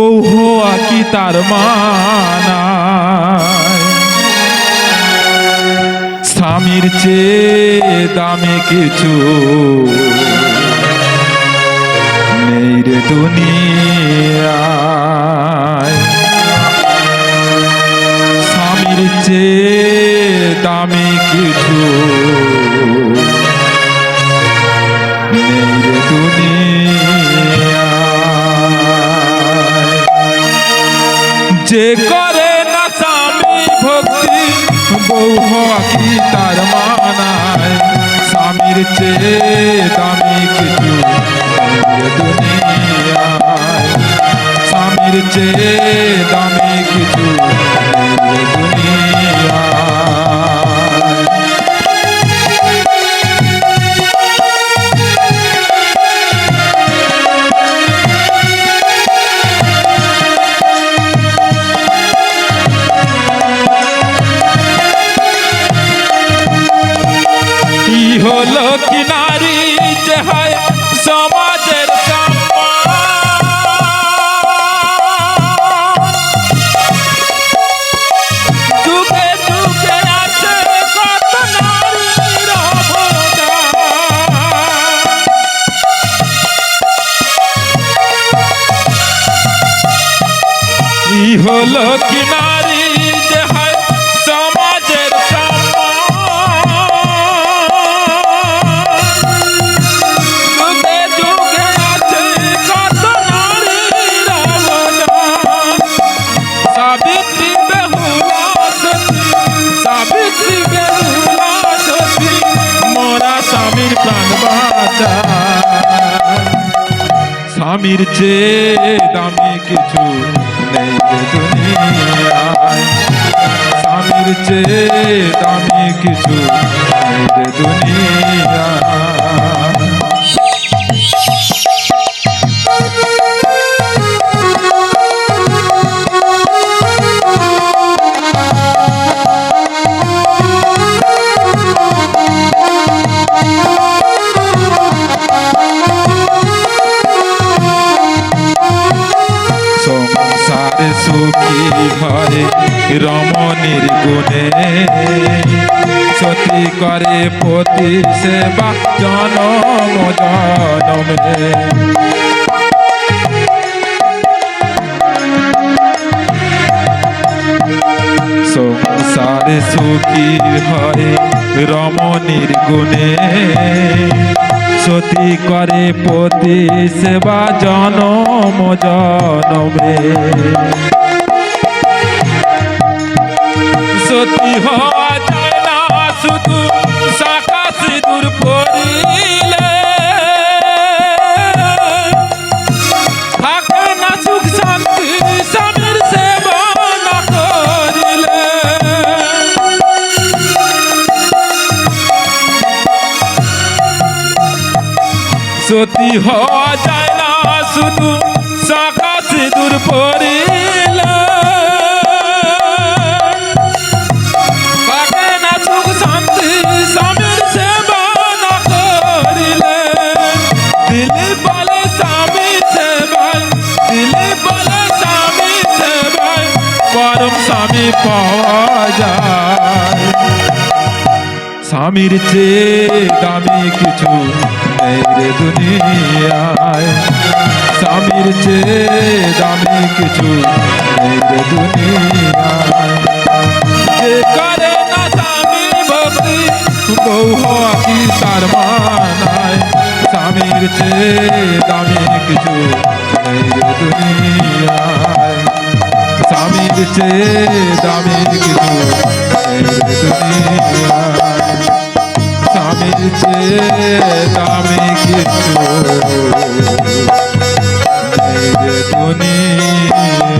বউ হওয়া কি তার মানা স্বামীর চেয়ে দামে কিছু নেই রে স্বামীর চেয়ে দামি কিছু যে করে না স্বামী ভক্তি, বউ কি তার মানায়। স্বামীর চেয়ে দামি কিছু দুনিয়ায়। স্বামীর চেয়ে কি নারী যে হয় সমাজের হলো স্বামীর চেয়ে দামি কিছু নেই দুনিয়ায়। স্বামীর চেয়ে দামি কিছু নেই দুনিয়ায়। সুখী হয় রমণীর গুণে। সতী করে পতি সেবা জনম জনমে সংসারে সুখী হয় রমণীর গুণে। সতী করে পতি সেবা জনম জনমে। সতী হওয়া সতী হওয়া যায় না, শুধু শাখা সিঁদুর পড়িলে না সুখ শান্তি, স্বামীর সেবা না করিলে। দিলি বলে স্বামী সেবায়, দিলি বলে স্বামী সেবায়, পরম স্বামী পাওয়া যায়। স্বামীর চেয়ে দামি কিছু নেই রে দুনিয়ায় স্বামীর চেয়ে দামি কিছু নেই রে দুনিয়ায় যে করে না স্বামী ভক্তি বউ হওয়া কি তার মানায় স্বামীর চেয়ে দামি কিছু নেই রে দুনিয়ায় স্বামীর চেয়ে দামি কিছু নেই রে দুনিয়ায় দামি কিছু দুনিয়ায়